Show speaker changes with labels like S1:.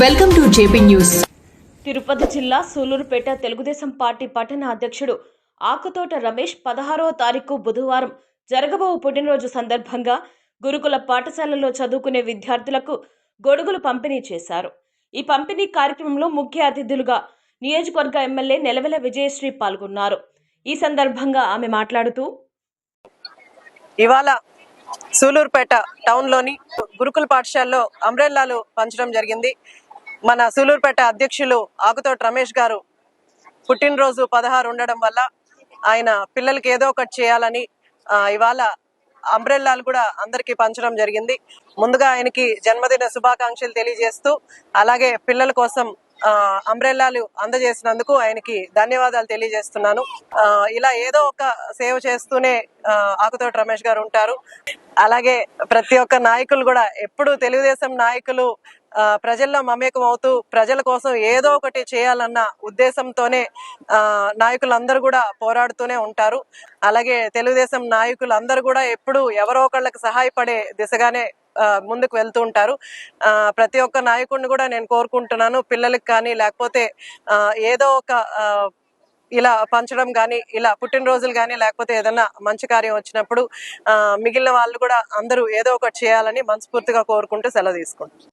S1: Welcome to JP news
S2: Tirupati జిల్లా Sullurpeta Telugu Desam party పట్టణ అధ్యక్షుడు ఆకుతోట రమేష్ పదహారవ తారీఖు బుధవారం జరగబో పుట్టినరోజు సందర్భంగా గురుకుల పాఠశాలలో చదువుకునే విద్యార్థులకు గొడుగులు పంపిణీ చేశారు. ఈ పంపిణీ కార్యక్రమంలో ముఖ్య అతిథులుగా నియోజకవర్గ ఎమ్మెల్యే నెలవెల విజయశ్రీ పాల్గొన్నారు. ఈ సందర్భంగా ఆమె మాట్లాడుతూ
S3: ఇవాళ సూలూరుపేట టౌన్లోని గురుకుల పాఠశాలలో అంబ్రెల్లాలు పంచడం జరిగింది. మన సూలూరుపేట అధ్యక్షులు ఆకుతోటి రమేష్ గారు పుట్టినరోజు పదహారు ఉండడం వల్ల ఆయన పిల్లలకి ఏదో ఒకటి చేయాలని ఇవాళ అంబ్రెల్లాలు కూడా అందరికీ పంచడం జరిగింది. ముందుగా ఆయనకి జన్మదిన శుభాకాంక్షలు తెలియజేస్తూ అలాగే పిల్లల కోసం అంబ్రెల్లాలు అందజేసినందుకు ఆయనకి ధన్యవాదాలు తెలియజేస్తున్నాను. ఆ, ఇలా ఏదో ఒక సేవ చేస్తూనే ఆ, ఆకుతోటి రమేష్ గారు ఉంటారు. అలాగే ప్రతి ఒక్క నాయకులు కూడా ఎప్పుడు తెలుగుదేశం నాయకులు ప్రజల్లో మమేకం అవుతూ ప్రజల కోసం ఏదో ఒకటి చేయాలన్న ఉద్దేశంతోనే ఆ, నాయకులందరూ కూడా పోరాడుతూనే ఉంటారు. అలాగే తెలుగుదేశం నాయకులు అందరూ కూడా ఎప్పుడు ఎవరో ఒకళ్ళకి సహాయపడే దిశగానే ముందుకు వెళ్తూ ఉంటారు. ఆ, ప్రతి ఒక్క నాయకుడిని కూడా నేను కోరుకుంటున్నాను. పిల్లలకి కానీ లేకపోతే ఆ, ఏదో ఒక ఇలా పంచడం కానీ ఇలా పుట్టినరోజులు కానీ లేకపోతే ఏదైనా మంచి కార్యం వచ్చినప్పుడు ఆ, మిగిలిన వాళ్ళు కూడా అందరూ ఏదో ఒకటి చేయాలని మనస్ఫూర్తిగా కోరుకుంటూ సెలవు తీసుకుంటారు